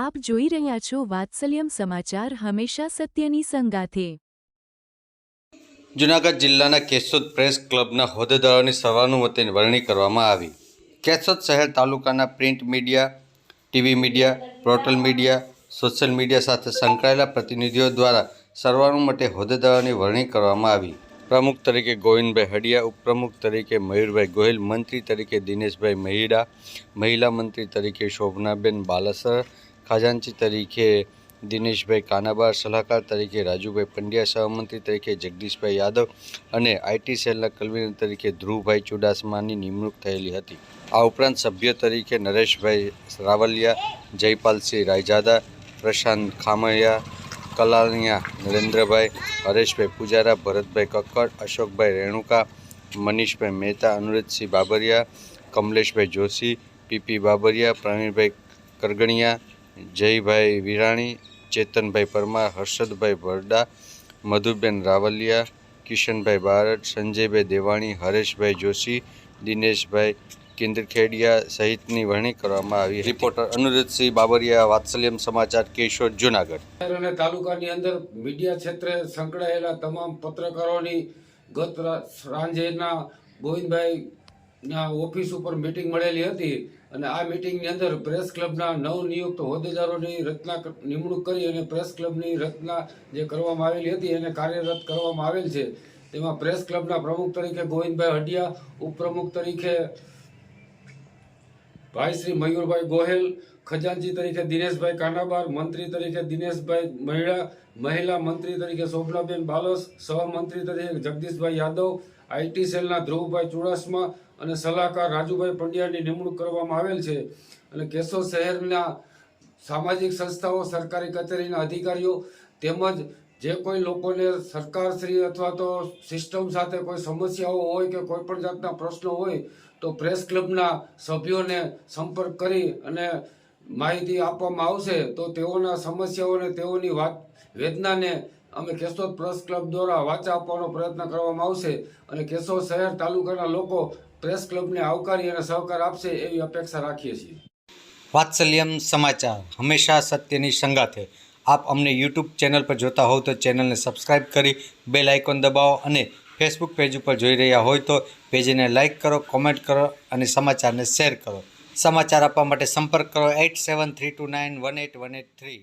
આપ જોઈ રહ્યા છો વાત્સલ્યમ સમાચાર હંમેશા સત્યની સંગાથે. જૂનાગઢ જિલ્લાના કેશોદ પ્રેસ ક્લબના હોદ્દેદારોની સર્વાનુમતે વરણી કરવામાં આવી. કેશોદ શહેર તાલુકાના print media, TV media, portal media, social media સાથે સંકળાયેલા પ્રતિનિધિઓ દ્વારા સર્વાનુમતે હોદ્દેદારોની વરણી કરવામાં આવી. પ્રમુખ તરીકે ગોવિંદભાઈ હડિયા, ઉપપ્રમુખ તરીકે મયુરભાઈ ગોહિલ, મંત્રી તરીકે દિનેશભાઈ મહિડા, મહિલા મંત્રી તરીકે શોભનાબેન બાલાસર ખજાનચી તરીકે દિનેશભાઈ કાનાબાર, સલાહકાર તરીકે રાજુભાઈ પંડ્યા, સહમંત્રી તરીકે જગદીશભાઈ યાદવ અને આઈટી સેલના કન્વીનર તરીકે ધ્રુવભાઈ ચુડાસમાની નિમણૂક થયેલી હતી. આ ઉપરાંત સભ્ય તરીકે નરેશભાઈ રાવલિયા, જયપાલસિંહ રાયજાદા, પ્રશાંત ખામૈયા કલાલિયા નરેન્દ્રભાઈ, હરેશભાઈ પૂજારા, ભરતભાઈ કક્કડ, અશોકભાઈ રેણુકા, મનીષભાઈ મહેતા અનુરજસિંહ બાબરિયા, કમલેશભાઈ જોશી, પીપી બાબરિયા, પ્રવીણભાઈ કરગણિયા જયભાઈ વિરાણી ચેતનભાઈ પરમાર હર્ષદભાઈ ભરડા મધુબેન રાવલિયા કિશનભાઈ બારડ સંજયભાઈ દેવાણી હરેશભાઈ જોશી દિનેશભાઈ કેન્દ્રખેડિયા સહિતની વરણી કરવામાં આવી રિપોર્ટર અનુરજસિંહ બાબરિયા વાત્સલ્યમ સમાચાર કેશોદ જુનાગઢ. શહેર અને તાલુકાની અંદર મીડિયા ક્ષેત્રે સંકળાયેલા તમામ પત્રકારોની ગત સાંજેના સાંજેના ગોવિંદભાઈના ઓફિસ ઉપર મિટિંગ મળેલી હતી અને આ મિટિંગની અંદર પ્રેસ ક્લબના નવનિયુક્ત હોદ્દેદારોની રચના નિમણૂક કરી અને પ્રેસ ક્લબની રચના જે કરવામાં આવેલી હતી એને કાર્યરત કરવામાં આવેલ છે. તેમાં પ્રેસ ક્લબના પ્રમુખ તરીકે ગોવિંદભાઈ હડિયા ઉપપ્રમુખ તરીકે ભાઈ શ્રી મયુરભાઈ ગોહેલ ખજાનજી તરીકે દિનેશભાઈ કાનાબાર, મંત્રી તરીકે દિનેશભાઈ મહિલા મહિલા મંત્રી તરીકે શોભનાબેન બાલસ સહમંત્રી તરીકે જગદીશભાઈ યાદવ આઈટી સેલના ધ્રુવભાઈ ચુડાસમા અને સલાહકાર રાજુભાઈ પંડ્યાની નિમણૂક કરવામાં આવેલ છે. અને કેશોદ શહેરના સામાજિક સંસ્થાઓ, સરકારી કચેરીના અધિકારીઓ તેમજ જે કોઈ લોકોને સરકારશ્રી અથવા તો સિસ્ટમ સાથે કોઈ સમસ્યાઓ હોય કે કોઈ પણ જાતના પ્રશ્નો હોય તો પ્રેસ ક્લબના સભ્યોને સંપર્ક કરી અને માહિતી આપવામાં આવશે તો તેઓના સમસ્યાઓને તેઓની વાત વેદનાને અમે કેશોદ પ્રેસ ક્લબ દ્વારા વાચા આપવાનો પ્રયત્ન કરવામાં આવશે અને કેશોદ શહેર તાલુકાના લોકો પ્રેસ ક્લબને આવકારી અને સહકાર આપશે એવી અપેક્ષા રાખીએ છીએ. વાત્સલ્યમ સમાચાર હંમેશા સત્યની સંગાથે. આપ અમને યુટ્યુબ ચેનલ પર જોતા હોવ તો ચેનલને સબસ્ક્રાઇબ કરી, બેલ આઇકોન દબાવો અને ફેસબુક પેજ ઉપર જોઈ રહ્યા હોય તો પેજને લાઇક કરો, કોમેન્ટ કરો અને સમાચારને શેર કરો. સમાચાર આપવા માટે સંપર્ક કરો eight seven three two nine one eight one eight three.